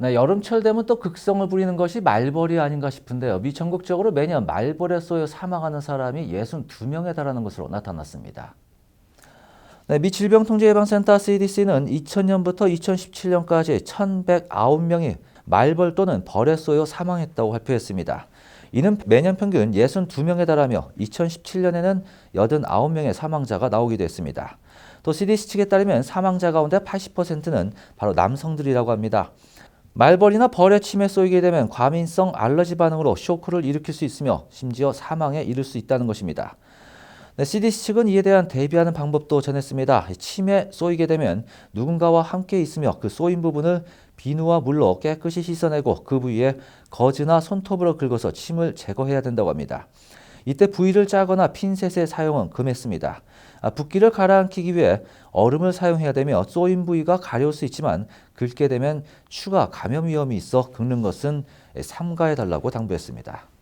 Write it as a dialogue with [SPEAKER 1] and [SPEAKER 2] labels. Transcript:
[SPEAKER 1] 네, 여름철 되면 또 극성을 부리는 것이 말벌이 아닌가 싶은데요. 미 전국적으로 매년 말벌에 쏘여 사망하는 사람이 62명에 달하는 것으로 나타났습니다. 네, 미 질병통제예방센터 CDC는 2000년부터 2017년까지 1,109명이 말벌 또는 벌에 쏘여 사망했다고 발표했습니다. 이는 매년 평균 62명에 달하며 2017년에는 89명의 사망자가 나오기도 했습니다. 또 CDC 측에 따르면 사망자 가운데 80%는 바로 남성들이라고 합니다. 말벌이나 벌에 침에 쏘이게 되면 과민성 알러지 반응으로 쇼크를 일으킬 수 있으며 심지어 사망에 이를 수 있다는 것입니다. 네, CDC 측은 이에 대한 대비하는 방법도 전했습니다. 침에 쏘이게 되면 누군가와 함께 있으며 그 쏘인 부분을 비누와 물로 깨끗이 씻어내고 그 부위에 거즈나 손톱으로 긁어서 침을 제거해야 된다고 합니다. 이때 부위를 짜거나 핀셋의 사용은 금했습니다. 아, 붓기를 가라앉히기 위해 얼음을 사용해야 되며 쏘인 부위가 가려울 수 있지만 긁게 되면 추가 감염 위험이 있어 긁는 것은 삼가해 달라고 당부했습니다.